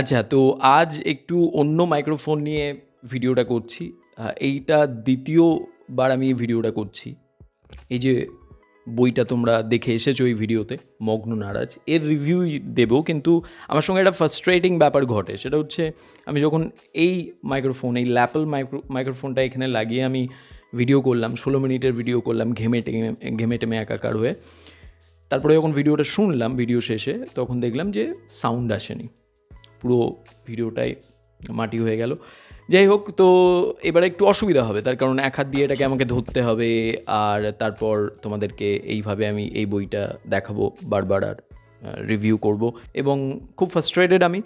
আচ্ছা তো আজ একটু অন্য মাইক্রোফোন নিয়ে ভিডিওটা করছি। এইটা দ্বিতীয়বার আমি ভিডিওটা করছি। এই যে বইটা তোমরা দেখে এসেছ এই ভিডিওতে, মগ্ন নারাজ, এর রিভিউ দেবো, কিন্তু আমার সঙ্গে একটা ফার্স্ট্রেটিং ব্যাপার ঘটে। সেটা হচ্ছে, আমি যখন এই মাইক্রোফোন এই ল্যাপল মাইক্রো মাইক্রোফোনটা এখানে লাগিয়ে আমি ভিডিও করলাম, ষোলো মিনিটের ভিডিও করলাম, ঘেমে টেমে ঘেমে টেমে একাকার হয়ে। তারপরে যখন ভিডিওটা শুনলাম ভিডিও শেষে, তখন দেখলাম যে সাউন্ড আসেনি। পুরো ভিডিওটাই মাটি হয়ে গেল। যাই হোক, তো এবারে একটু অসুবিধা হবে, তার কারণ এক হাত দিয়ে এটাকে আমাকে ধরতে হবে আর তারপর তোমাদেরকে এইভাবে আমি এই বইটা দেখাবো, বারবার আর রিভিউ করব। এবং খুব ফার্স্ট্রেটেড আমি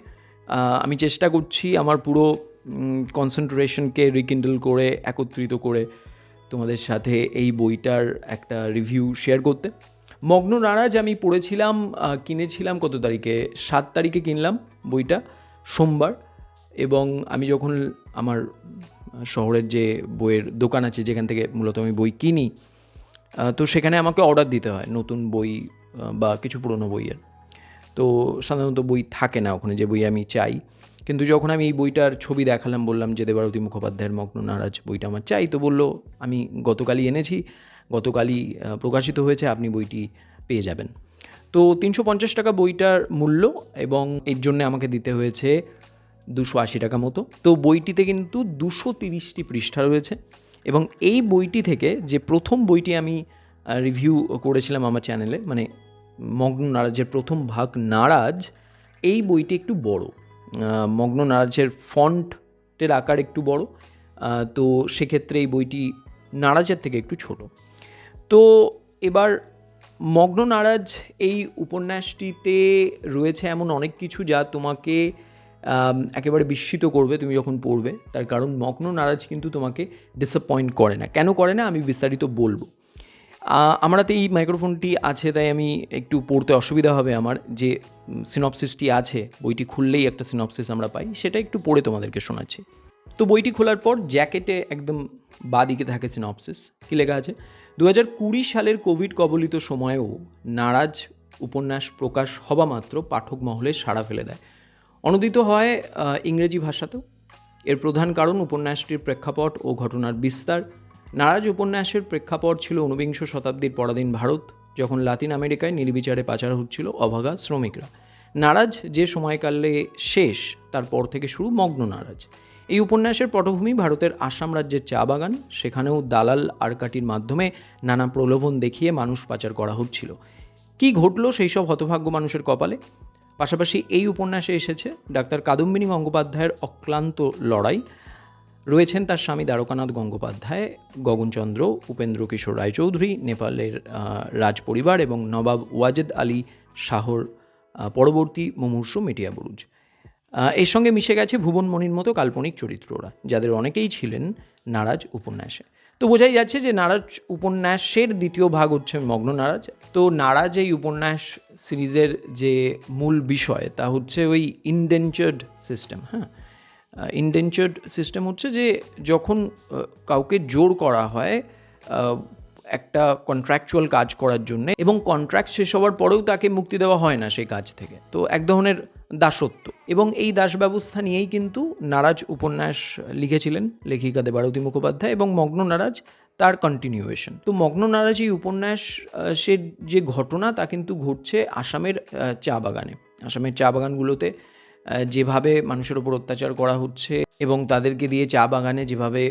আমি চেষ্টা করছি আমার পুরো কনসেন্ট্রেশনকে রিকিন্ডল করে, একত্রিত করে তোমাদের সাথে এই বইটার একটা রিভিউ শেয়ার করতে। মগ্ন নারাজ আমি পড়েছিলাম কিনেছিলাম কত তারিখে? সাত তারিখে কিনলাম। বইটা সোমবার এবং আমি যখন আমার শহরের যে বইয়ের দোকান আছে যেখান থেকে মূলত আমি বই কিনি তো সেখানে আমাকে অর্ডার দিতে হয় নতুন বই বা কিছু পুরনো বইয়ের। তো সাধারণত বই থাকে না ওখানে, যে বই আমি চাই। কিন্তু যখন আমি এই বইটার ছবি দেখালাম, বললাম যে দেবারতী মুখোপাধ্যায়ের মগ্ন নারাজ বইটা আমার চাই, তো বলল, আমি গতকালই এনেছি, গতকালই প্রকাশিত হয়েছে, আপনি বইটি পেয়ে যাবেন। তো তিনশো পঞ্চাশ টাকা বইটার মূল্য এবং এর জন্য আমাকে দিতে হয়েছে দুশো আশি টাকা মতো। তো বইটিতে কিন্তু দুশো তিরিশটি পৃষ্ঠা রয়েছে এবং এই বইটি থেকে যে প্রথম বইটি আমি রিভিউ করেছিলাম আমার চ্যানেলে মানে মগ্ন নারাজের প্রথম ভাগ নারাজ, এই বইটি একটু বড়। মগ্ন নারাজের ফন্টের আকার একটু বড়। তো সেক্ষেত্রে এই বইটি নারাজের থেকে একটু ছোট। তো এবার মগ্ন নারাজ এই উপন্যাসটিতে রয়েছে এমন অনেক কিছু যা তোমাকে একেবারে বিস্মিত করবে তুমি যখন পড়বে। তার কারণ মগ্ন নারাজ কিন্তু তোমাকে ডিসঅ্যাপয়েন্ট করে না। কেন করে না? আমি বিস্তারিত বলব। আমার হাতে এই মাইক্রোফোনটি আছে, তাই আমি একটু পড়তে অসুবিধা হবে আমার। যে সিনপসিসটি আছে, বইটি খুললেই একটা সিনপসিস আমরা পাই, সেটা একটু পড়ে তোমাদেরকে শোনাচ্ছি। তো বইটি খোলার পর জ্যাকেটে একদম বাদিকে থাকে সিনপসিস কী লেখা আছে? দু সালের কোভিড কবলিত সময়েও নারাজ উপন্যাস প্রকাশ হবা মাত্র পাঠক মহলে সাড়া ফেলে দেয়। অনুদিত হয় ইংরেজি ভাষাতেও। এর প্রধান কারণ উপন্যাসটির প্রেক্ষাপট ও ঘটনার বিস্তার। নারাজ উপন্যাসের প্রেক্ষাপট ছিল ঊনবিংশ শতাব্দীর পরাধীন ভারত, যখন লাতিন আমেরিকায় নির্বিচারে পাচার হচ্ছিল অভাগা শ্রমিকরা। নারাজ যে সময়কালে শেষ, তারপর থেকে শুরু মগ্ন নারাজ। এই উপন্যাসের পটভূমি ভারতের আসাম রাজ্যের চা বাগান। সেখানেও দালাল আরকাটির মাধ্যমে নানা প্রলোভন দেখিয়ে মানুষ পাচার করা হচ্ছিল। কি ঘটলো সেই সব হতভাগ্য মানুষের কপালে? পাশাপাশি এই উপন্যাসে এসেছে ডাক্তার কাদম্বিনী গঙ্গোপাধ্যায়ের অক্লান্ত লড়াই। রয়েছেন তার স্বামী দ্বারকানাথ গঙ্গোপাধ্যায়, গগনচন্দ্র, উপেন্দ্র কিশোর রায়চৌধুরী, নেপালের রাজ পরিবার এবং নবাব ওয়াজেদ আলী শাহর পরবর্তী মুমূর্ষু মেটিয়া বুরুজ এর সঙ্গে মিশে গেছে ভুবন মণির মতো কাল্পনিক চরিত্ররা যাদের অনেকেই ছিলেন নারাজ উপন্যাসে। তো বোঝাই যাচ্ছে যে নারাজ উপন্যাসের দ্বিতীয় ভাগ হচ্ছে মগ্ন নারাজ। তো নারাজ এই উপন্যাস সিরিজের যে মূল বিষয়, তা হচ্ছে ওই ইনডেঞ্চার্ড সিস্টেম হ্যাঁ? ইনডেঞ্চার্ড সিস্টেম হচ্ছে যে যখন কাউকে জোর করা হয় একটা কন্ট্রাকচুয়াল কাজ করার জন্য, এবং কন্ট্রাক্ট শেষ হওয়ার পরেও তাকে মুক্তি দেওয়া হয় না সেই কাজ থেকে। তো এক ধরনের দাসত্ব। এবং এই দাস ব্যবস্থা নিয়েই কিন্তু নারাজ উপন্যাস লিখেছিলেন লেখিকা দেবারতী মুখোপাধ্যায় এবং মগ্ন নারাজ তার কন্টিনিউয়েশন তো মগ্ন নারাজ এই উপন্যাস আহ, সে যে ঘটনা তা কিন্তু ঘটছে আসামের চা বাগানে। আসামের চা বাগানগুলোতে যেভাবে মানুষের ওপর অত্যাচার করা হচ্ছে এবং তাদেরকে দিয়ে চা বাগানে যেভাবে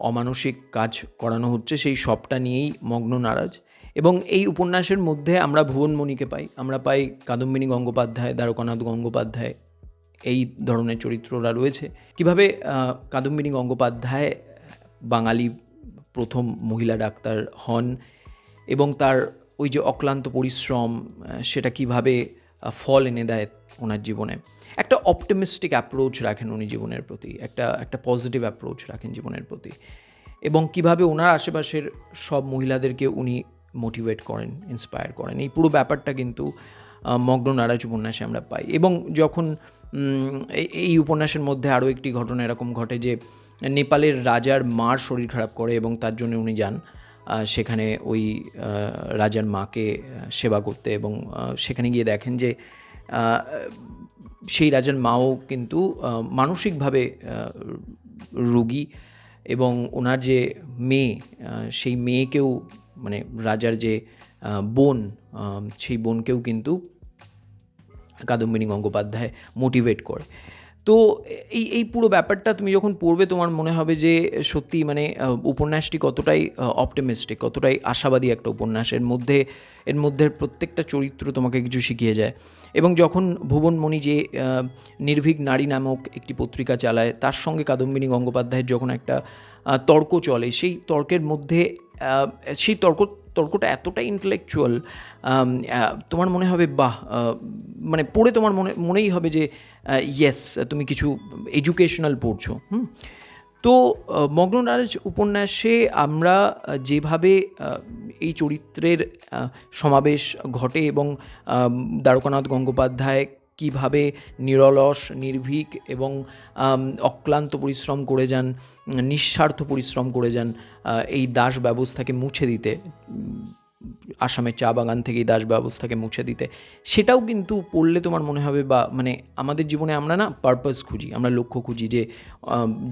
অমানসিক কাজ করানো হচ্ছে সেই সবটা নিয়েই মগ্ন নারাজ। এবং এই উপন্যাসের মধ্যে আমরা ভুবনমণিকে পাই। আমরা পাই কাদম্বিনী গঙ্গোপাধ্যায়, দ্বারকানাথ গঙ্গোপাধ্যায়, এই ধরনের চরিত্ররা রয়েছে। কীভাবে কাদম্বিনী গঙ্গোপাধ্যায়, বাঙালি প্রথম মহিলা ডাক্তার হন এবং তার ওই যে অক্লান্ত পরিশ্রম সেটা কীভাবে ফল এনে দেয় ওনার জীবনে। একটা অপটিমিস্টিক অ্যাপ্রোচ রাখেন উনি জীবনের প্রতি, একটা একটা পজিটিভ অ্যাপ্রোচ রাখেন জীবনের প্রতি। এবং কীভাবে ওনার আশেপাশের সব মহিলাদেরকে উনি মোটিভেট করেন ইন্সপায়ার করেন। এই পুরো ব্যাপারটা কিন্তু মগ্ন নারাজ উপন্যাসে আমরা পাই। এবং যখন এই- উপন্যাসের মধ্যে আরও একটি ঘটনা এরকম ঘটে যে, নেপালের রাজার মার শরীর খারাপ করে এবং তার জন্য উনি যান সেখানে ওই রাজার মাকে সেবা করতে এবং সেখানে গিয়ে দেখেন যে সেই রাজার মাও কিন্তু মানসিকভাবে রোগী এবং ওনার যে মেয়ে সেই মেয়েকেও মানে রাজার যে বোন সেই বোনকেও কিন্তু কাদম্বিনী গঙ্গোপাধ্যায় মোটিভেট করে। তো এই এই পুরো ব্যাপারটা তুমি যখন পড়বে, তোমার মনে হবে যে সত্যি মানে উপন্যাসটি কতটাই অপটিমিস্টিক কতটাই আশাবাদী একটা উপন্যাস। এর মধ্যে এর মধ্যে প্রত্যেকটা চরিত্র তোমাকে কিছু শিখিয়ে যায়। এবং যখন ভুবনমণি যে নির্ভীক নারী নামক একটি পত্রিকা চালায়, তার সঙ্গে কাদম্বিনী গঙ্গোপাধ্যায়ের যখন একটা তর্ক চলে, সেই তর্কের মধ্যে সেই তর্ক, তর্কটা এতটাই ইন্টেলেকচুয়াল তোমার মনে হবে, বাহ মানে পড়ে তোমার মনে, মনেই হবে যে ইয়েস তুমি কিছু এডুকেশনাল পড়ছো। হুম? তো মগ্নরাজ উপন্যাসে আমরা যেভাবে এই চরিত্রের সমাবেশ ঘটে এবং দ্বারকানাথ গঙ্গোপাধ্যায় কীভাবে নিরলস, নির্ভীক এবং অক্লান্ত পরিশ্রম করে যান, নিঃস্বার্থ পরিশ্রম করে যান এই দাস ব্যবস্থাকে মুছে দিতে আসামের চা বাগান থেকে এই দাস ব্যবস্থাকে মুছে দিতে। সেটাও কিন্তু পড়লে তোমার মনে হবে বা মানে আমাদের জীবনে আমরা না পারপাস খুঁজি, আমরা লক্ষ্য খুঁজি যে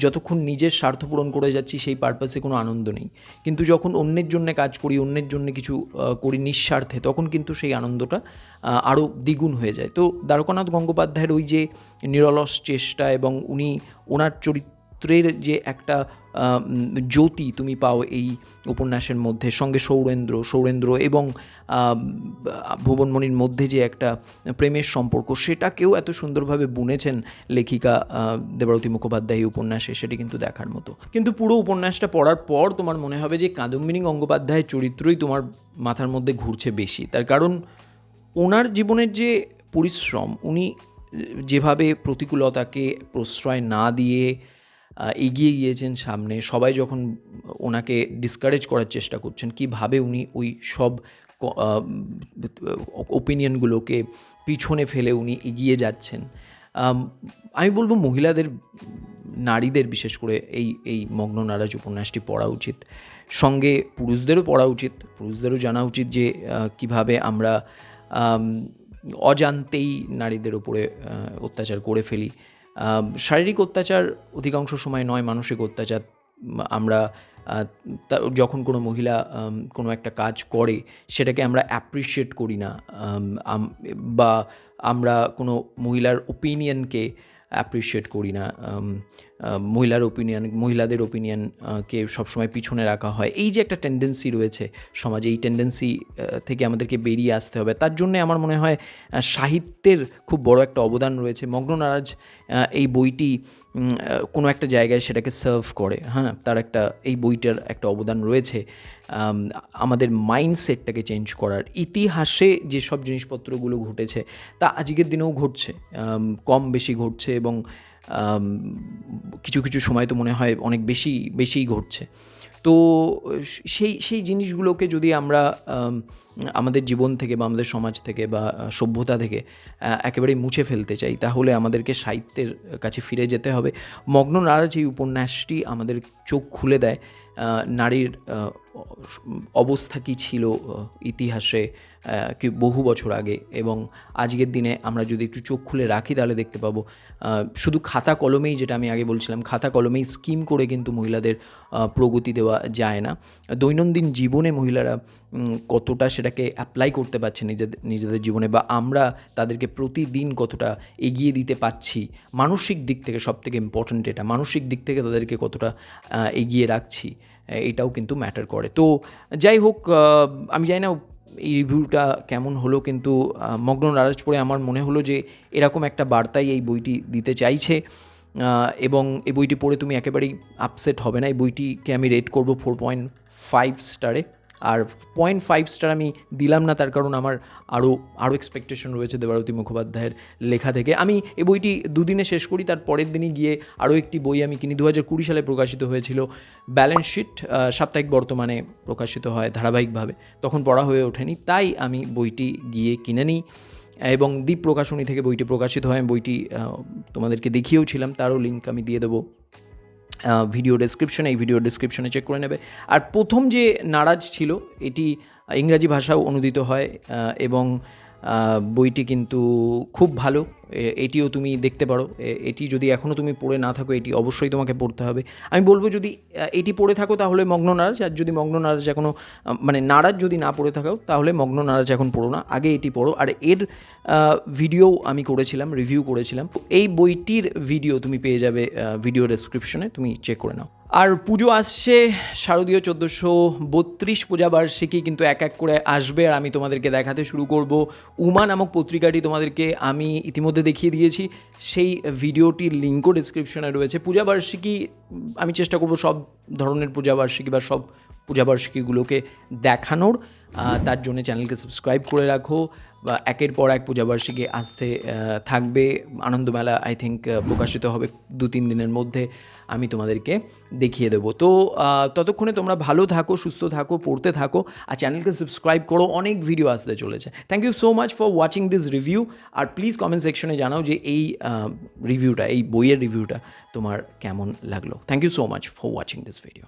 যতক্ষণ নিজের স্বার্থ পূরণ করে যাচ্ছি সেই পারপাসে কোনো আনন্দ নেই। কিন্তু যখন অন্যের জন্য কাজ করি, অন্যের জন্য কিছু করি নিঃস্বার্থে, তখন কিন্তু সেই আনন্দটা আরও দ্বিগুণ হয়ে যায়। তো দ্বারকানাথ গঙ্গোপাধ্যায়ের ওই যে নিরলস চেষ্টা এবং উনি ওনার চরিত্রের যে একটা জ্যোতি তুমি পাও এই উপন্যাসের মধ্যে, সঙ্গে সৌরেন্দ্র সৌরেন্দ্র এবং ভুবনমণির মধ্যে যে একটা প্রেমের সম্পর্ক, সেটাকেও এত সুন্দরভাবে বুনেছেন লেখিকা দেবারতী মুখোপাধ্যায় এই উপন্যাসে, সেটি কিন্তু দেখার মতো। কিন্তু পুরো উপন্যাসটা পড়ার পর তোমার মনে হবে যে কাদম্বিনী গঙ্গোপাধ্যায়ের চরিত্রই তোমার মাথার মধ্যে ঘুরছে বেশি। তার কারণ, ওনার জীবনের যে পরিশ্রম, উনি যেভাবে প্রতিকূলতাকে প্রশ্রয় না দিয়ে এগিয়ে গিয়েছেন সামনে। সবাই যখন ওনাকে ডিসকারেজ করার চেষ্টা করছেন, কীভাবে উনি ওই সব ওপিনিয়নগুলোকে পিছনে ফেলে উনি এগিয়ে যাচ্ছেন। আমি বলব মহিলাদের, নারীদের বিশেষ করে এই এই মগ্ন নারাজ উপন্যাসটি পড়া উচিত। সঙ্গে পুরুষদেরও পড়া উচিত। পুরুষদেরও জানা উচিত যে কীভাবে আমরা অজান্তেই নারীদের ওপরে অত্যাচার করে ফেলি। শারীরিক অত্যাচার অধিকাংশ সময় নয়, মানসিক অত্যাচার আমরা যখন কোনো মহিলা কোনো একটা কাজ করে, সেটাকে আমরা অ্যাপ্রিসিয়েট করি না বা আমরা কোনো মহিলার ওপিনিয়নকে অ্যাপ্রিসিয়েট করি না মহিলার ওপিনিয়ন মহিলাদের ওপিনিয়নকে সবসময় পিছনে রাখা হয়। এই যে একটা টেন্ডেন্সি রয়েছে সমাজে, এই টেন্ডেন্সি থেকে আমাদেরকে বেরিয়ে আসতে হবে। তার জন্যে আমার মনে হয় সাহিত্যের খুব বড় একটা অবদান রয়েছে। মগ্ন নারাজ এই বইটি কোনো একটা জায়গায় সেটাকে সার্ভ করে। হ্যাঁ তার একটা, এই বইটার একটা অবদান রয়েছে। আমাদের মাইন্ডসেটটাকে চেঞ্জ করার। ইতিহাসে যেসব জিনিসপত্রগুলো ঘটেছে, তা আজকের দিনেও ঘটছে। কম বেশি ঘটছে এবং কিছু কিছু সময় তো মনে হয় অনেক বেশি, বেশিই ঘটছে। তো সেই সেই জিনিসগুলোকে যদি আমরা আমাদের জীবন থেকে বা আমাদের সমাজ থেকে বা সভ্যতা থেকে একেবারেই মুছে ফেলতে চাই, তাহলে আমাদেরকে সাহিত্যের কাছে ফিরে যেতে হবে। মগ্ন নারাজ এই উপন্যাসটি আমাদের চোখ খুলে দেয় নারীর অবস্থা কী ছিল ইতিহাসে কি বহু বছর আগে এবং আজকের দিনে আমরা যদি একটু চোখ খুলে রাখি তাহলে দেখতে পাবো শুধু খাতা কলমেই যেটা আমি আগে বলছিলাম, খাতা কলমেই স্কিম করে কিন্তু মহিলাদের প্রগতি দেওয়া যায় না। দৈনন্দিন জীবনে মহিলারা কতটা সেটাকে অ্যাপ্লাই করতে পারছে নিজেদের নিজেদের জীবনে বা আমরা তাদেরকে প্রতিদিন কতটা এগিয়ে দিতে পাচ্ছি মানসিক দিক থেকে সব থেকে ইম্পর্ট্যান্ট এটা, মানসিক দিক থেকে তাদেরকে কতটা এগিয়ে রাখছি এটাও কিন্তু ম্যাটার করে। তো যাই হোক আমি জানি না এই রিভিউটা কেমন হলো কিন্তু মগ্ন নারাজ পড়ে আমার মনে হলো যে এরকম একটা বার্তাই এই বইটি দিতে চাইছে। এবং এই বইটি পড়ে তুমি একেবারেই আপসেট হবে না। এই বইটিকে আমি রেট করব ফোর পয়েন্ট ফাইভ স্টারে আর পয়েন্ট ফাইভ স্টার আমি দিলাম না, তার কারণ আমার আরও আরও এক্সপেকটেশন রয়েছে দেবারতী মুখোপাধ্যায়ের লেখা থেকে। আমি এই বইটি দুদিনে শেষ করি, তার পরের দিনই গিয়ে আরও একটি বই আমি কিনি। দু হাজার কুড়ি সালে প্রকাশিত হয়েছিল ব্যালেন্স শিট সাপ্তাহিক বর্তমানে প্রকাশিত হয় ধারাবাহিকভাবে। তখন পড়া হয়ে ওঠেনি, তাই আমি বইটি গিয়ে কিনে নিই। এবং দ্বীপ প্রকাশনী থেকে বইটি প্রকাশিত হয়। বইটি তোমাদেরকে দেখিয়েও ছিলাম, তারও লিঙ্ক আমি দিয়ে দেবো। ভিডিও ডেসক্রিপশনে এই ভিডিও ডেসক্রিপশনে চেক করে নেবে। আর প্রথম যে নারাজ ছিল, এটি ইংরাজি ভাষাও অনুদিত হয় এবং বইটি কিন্তু খুব ভালো। এটিও তুমি দেখতে পারো। এটি যদি এখনও তুমি পড়ে না থাকো, এটি অবশ্যই তোমাকে পড়তে হবে। আমি বলব যদি এটি পড়ে থাকো তাহলে মগ্ন নারাজ, আর যদি মগ্ন নারাজ এখনও মানে নারাজ যদি না পড়ে থাকো, তাহলে মগ্ন নারাজ এখন পড়ো না। আগে এটি পড়ো। আর এর ভিডিও আমি করেছিলাম, রিভিউ করেছিলাম। এই বইটির ভিডিও তুমি পেয়ে যাবে ভিডিও ডেসক্রিপশনে তুমি চেক করে নাও। আর পুজো আসছে, শারদীয় চোদ্দোশো বত্রিশ পূজাবার্ষিকী কিন্তু এক এক করে আসবে আর আমি তোমাদেরকে দেখাতে শুরু করব। উমা নামক পত্রিকাটি তোমাদেরকে আমি ইতিমধ্যে দেখিয়ে দিয়েছি। সেই ভিডিওটির লিঙ্কও ডিসক্রিপশনে রয়েছে। পূজাবার্ষিকী, আমি চেষ্টা করব সব ধরনের পূজাবার্ষিকী বা সব পূজাবার্ষিকীগুলোকে দেখানোর। তার জন্য চ্যানেলকে সাবস্ক্রাইব করে রাখো। বা একের পর এক পূজাবার্ষিকী আসতে থাকবে। আনন্দমেলা আই থিঙ্ক প্রকাশিত হবে দু তিন দিনের মধ্যে। আমি তোমাদেরকে দেখিয়ে দেবো। তো ততক্ষণে তোমরা ভালো থাকো, সুস্থ থাকো, পড়তে থাকো আর চ্যানেলকে সাবস্ক্রাইব করো। অনেক ভিডিও আসতে চলেছে। Thank you so much for watching this review R please comment সেকশনে জানাও যে এই রিভিউটা এই বইয়ের রিভিউটা তোমার কেমন লাগল। Thank you so much for watching this video